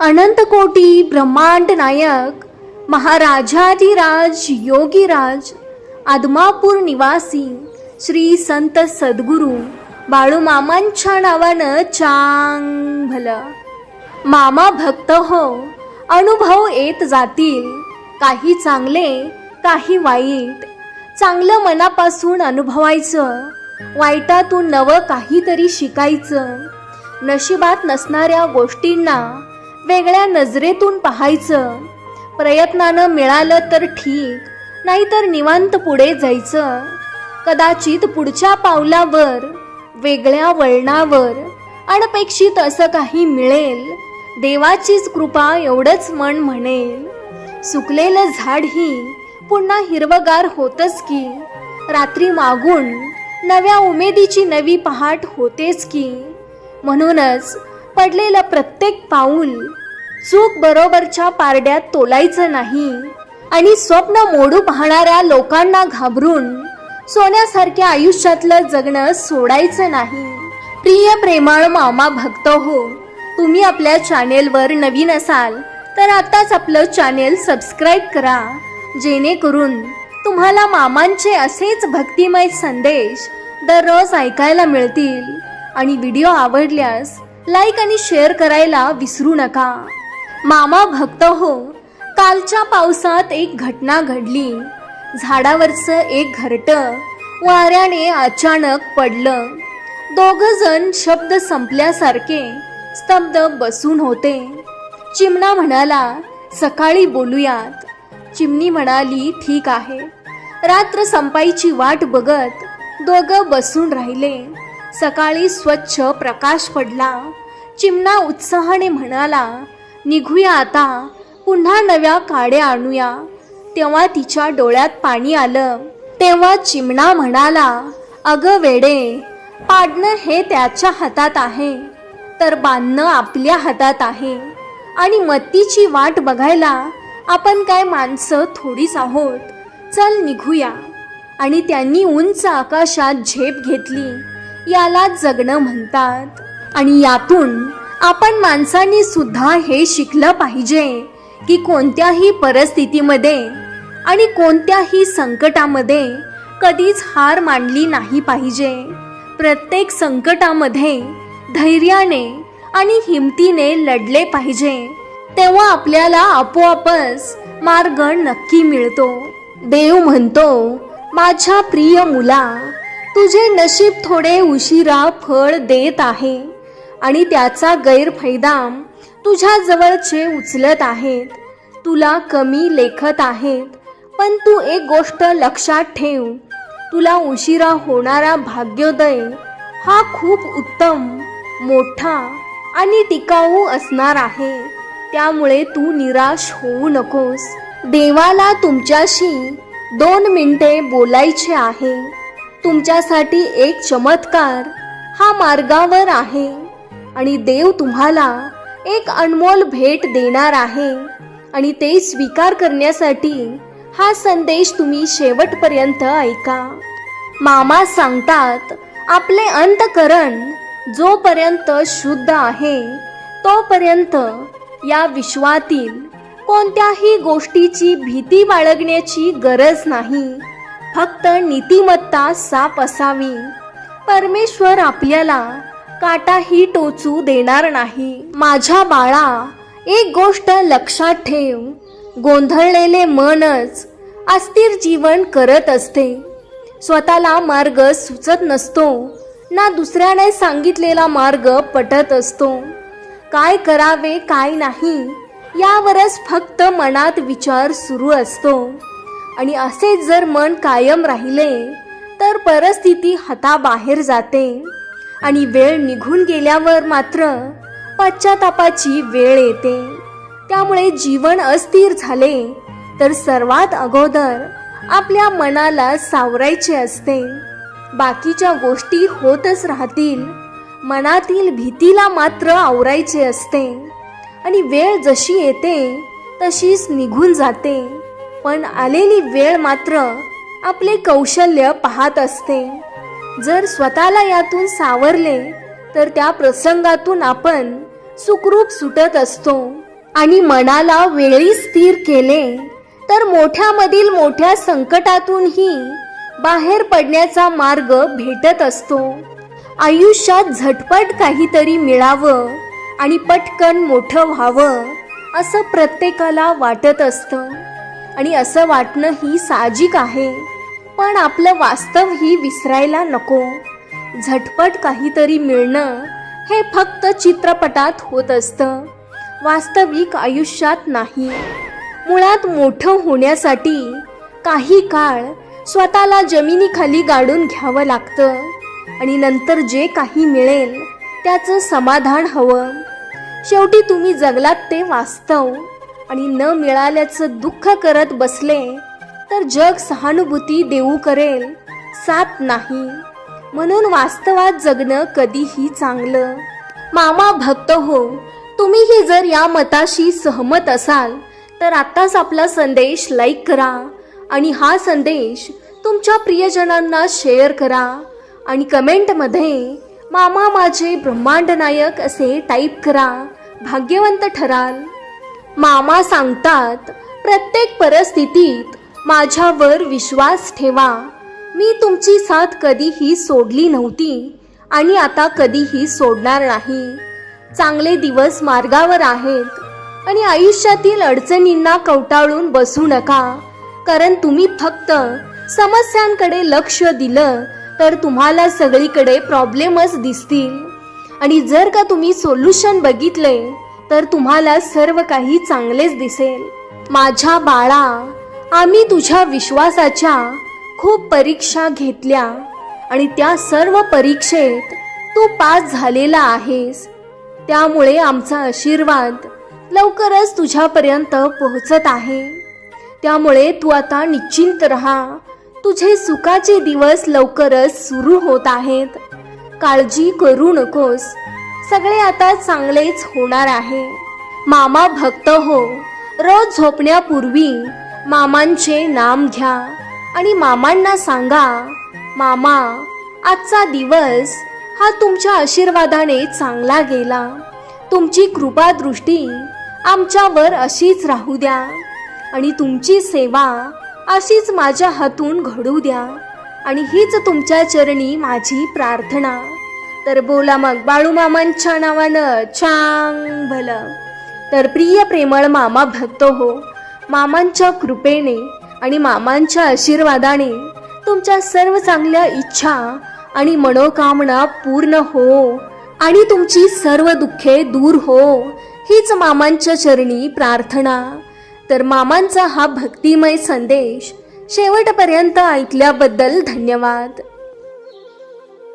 अनंतकोटी ब्रह्मांड नायक महाराजाधिराज योगीराज आदमापूर निवासी श्री संत सद्गुरू बाळूमामांच्या नावानं चांग भलं मामा भक्त हो अनुभव येत जातील. काही चांगले काही वाईट. चांगलं मनापासून अनुभवायचं. वाईटातून नवं काहीतरी शिकायचं. नशिबात नसणाऱ्या गोष्टींना वेगळ्या नजरेतून पाहायचं. प्रयत्नानं मिळालं तर ठीक नाहीतर निवांत पुढे जायचं. कदाचित पुढच्या पावलावर वेगळ्या वळणावर अनपेक्षित असं काही मिळेल. देवाचीच कृपा एवढंच मन म्हणेल. सुकलेलं झाडही पुन्हा हिरवगार होतच की रात्री मागून नव्या उमेदीची नवी पहाट होतेच की. म्हणूनच पडलेलं प्रत्येक पाऊल चूक बरोबरच्या पारड्यात तोलायचं नाही. आणि स्वप्न मोडू पाहणाऱ्या लोकांना घाबरून सोन्यासारख्या आयुष्यातलं जगणं सोडायचं नाही. प्रिय प्रेमाळ मामा भक्त हो तुम्ही आपल्या चॅनेलवर नवीन असाल तर आताच आपलं चॅनेल सबस्क्राईब करा. जेणेकरून तुम्हाला मामांचे असेच भक्तिमय संदेश दररोज ऐकायला मिळतील. आणि व्हिडिओ आवडल्यास लाईक आणि शेअर करायला विसरू नका. मामा भक्त हो कालच्या पावसात एक घटना घडली. झाडावरचं एक घरट वाऱ्याने अचानक पडलं. दोघ जण शब्द संपल्यासारखे स्तब्ध बसून होते. चिमणा म्हणाला सकाळी बोलूयात. चिमणी म्हणाली ठीक आहे. रात्र संपायची वाट बघत दोघं बसून राहिले. सकाळी स्वच्छ प्रकाश पडला. चिमणा उत्साहाने म्हणाला निघूया आता. पुन्हा नव्या काड्या आणूया. तेव्हा तिच्या डोळ्यात पाणी आलं. तेव्हा चिमणा म्हणाला अगं वेडे पाडणं हे त्याच्या हातात आहे तर बांधणं आपल्या हातात आहे. आणि मत्तीची वाट बघायला आपण काय माणसं थोडीच आहोत. चल निघूया. आणि त्यांनी उंच आकाशात झेप घेतली. याला जगणं म्हणतात. आणि यातून आपण माणसांनी सुद्धा हे शिकलं पाहिजे की कोणत्याही परिस्थितीमध्ये आणि कोणत्याही संकटामध्ये कधीच हार मानली नाही पाहिजे. प्रत्येक संकटामध्ये धैर्याने आणि हिमतीने लढले पाहिजे. तेव्हा आपल्याला आपोआपच मार्ग नक्की मिळतो. देव म्हणतो माझ्या प्रिय मुला तुझे नशीब थोडे उशिरा फळ देत आहे आणि त्याचा गैरफायदा तुझ्या जवळचे उचलत आहेत. तुला कमी लेखत आहेत पण तू एक गोष्ट लक्षात ठेव. तुला उशिरा होणारा भाग्योदय हा खूप उत्तम मोठा आणि टिकाऊ असणार आहे. त्यामुळे तू निराश होऊ नकोस. देवाला तुमच्याशी दोन मिनिटे बोलायचे आहे. तुमच्यासाठी एक चमत्कार हा मार्गावर आहे. आणि देव तुम्हाला एक अनमोल भेट देणार आहे. आणि ते स्वीकार करण्यासाठी हा संदेश तुम्ही शेवटपर्यंत ऐका. मामा सांगतात आपले अंतकरण जोपर्यंत शुद्ध आहे तोपर्यंत या विश्वातील कोणत्याही गोष्टीची भीती बाळगण्याची गरज नाही. फक्त नीतिमत्ता साप असावी. परमेश्वर आपल्याला काटाही टोचू देणार नाही. माझ्या बाळा एक गोष्ट लक्षात ठेव. गोंधळलेले मनच अस्थिर जीवन करत असते. स्वतःला मार्ग सुचत नसतो ना दुसऱ्याने सांगितलेला मार्ग पटत असतो. काय करावे काय नाही यावरच फक्त मनात विचार सुरू असतो. आणि असेच जर मन कायम राहिले तर परिस्थिती हाताबाहेर जाते. आणि वेळ निघून गेल्यावर मात्र पश्चातापाची वेळ येते. त्यामुळे जीवन अस्थिर झाले तर सर्वात अगोदर आपल्या मनाला सावरायचे असते. बाकीच्या गोष्टी होतच राहतील. मनातील भीतीला मात्र आवरायचे असते. आणि वेळ जशी येते तशीच निघून जाते. पण आलेली वेळ मात्र आपले कौशल्य पाहत असते. जर स्वतःला यातून सावरले तर त्या प्रसंगातून आपण सुखरूप सुटत असतो आणि मनाला वेळी स्थिर केले तर मोठ्यामधील मोठ्या संकटातूनही बाहेर पडण्याचा मार्ग भेटत असतो. आयुष्यात झटपट काहीतरी मिळावं आणि पटकन मोठं व्हावं असं प्रत्येकाला वाटत असतं. आणि असं वाटणं ही साहजिक आहे. पण आपलं वास्तव ही विसरायला नको. झटपट काहीतरी मिळणं हे फक्त चित्रपटात होत असतं. वास्तविक आयुष्यात नाही. मुळात मोठं होण्यासाठी काही काळ स्वतःला जमिनीखाली गाडून घ्यावं लागतं. आणि नंतर जे काही मिळेल त्याचं समाधान हवं. शेवटी तुम्ही जगलात ते वास्तव. आणि न मिळाल्याचं दुःख करत बसले तर जग सहानुभूती देऊ करेल साथ नाही. म्हणून वास्तवात जगणं कधीही चांगलं. मामा भक्त हो तुम्हीही जर या मताशी सहमत असाल तर आत्ताच आपला संदेश लाईक करा आणि हा संदेश तुमच्या प्रियजनांना शेअर करा आणि कमेंटमध्ये मामा माझे ब्रह्मांड नायक असे टाईप करा. भाग्यवंत ठराल. मामा सांगतात प्रत्येक परिस्थितीत माझ्यावर विश्वास ठेवा. मी तुमची साथ कधीही सोडली नव्हती आणि आता कधीही सोडणार नाही. चांगले दिवस मार्गावर आहेत आणि आयुष्यातील अडचणींना कवटाळून बसू नका. कारण तुम्ही फक्त समस्यांकडे लक्ष दिलं तर तुम्हाला सगळीकडे प्रॉब्लेमच दिसतील. आणि जर का तुम्ही सोल्युशन बघितले तर तुम्हाला सर्व काही चांगलेच दिसेल. माझ्या बाळा आम्ही तुझ्या विश्वासाच्या खूप परीक्षा घेतल्या आणि त्या सर्व परीक्षेत तू पास झालेला आहेस. त्यामुळे आमचा आशीर्वाद लवकरच तुझ्यापर्यंत पोहोचत आहे. त्यामुळे तू आता निश्चिंत राहा. तुझे सुखाचे दिवस लवकरच सुरू होत आहेत. काळजी करू नकोस. सगळे आता चांगलेच होणार आहे. मामा भक्त हो. रोज झोपण्यापूर्वी मामांचे नाम घ्या आणि मामांना सांगा मामा आजचा दिवस हा तुमच्या आशीर्वादाने चांगला गेला. तुमची कृपादृष्टी आमच्यावर अशीच राहू द्या आणि तुमची सेवा अशीच माझ्या हातून घडू द्या आणि हीच तुमच्या चरणी माझी प्रार्थना. तर बोला मग बाळूमामांच्या नावानं चांग भलं. तर प्रिय प्रेमळ मामा भक्त हो. मामांच्या कृपेने आणि मामांच्या आशीर्वादाने तुमच्या सर्व चांगल्या इच्छा आणि मनोकामना पूर्ण हो आणि तुमची सर्व दुःखे दूर हो हीच मामांच्या चरणी प्रार्थना. तर मामांचा हा भक्तिमय संदेश शेवटपर्यंत ऐकल्याबद्दल धन्यवाद.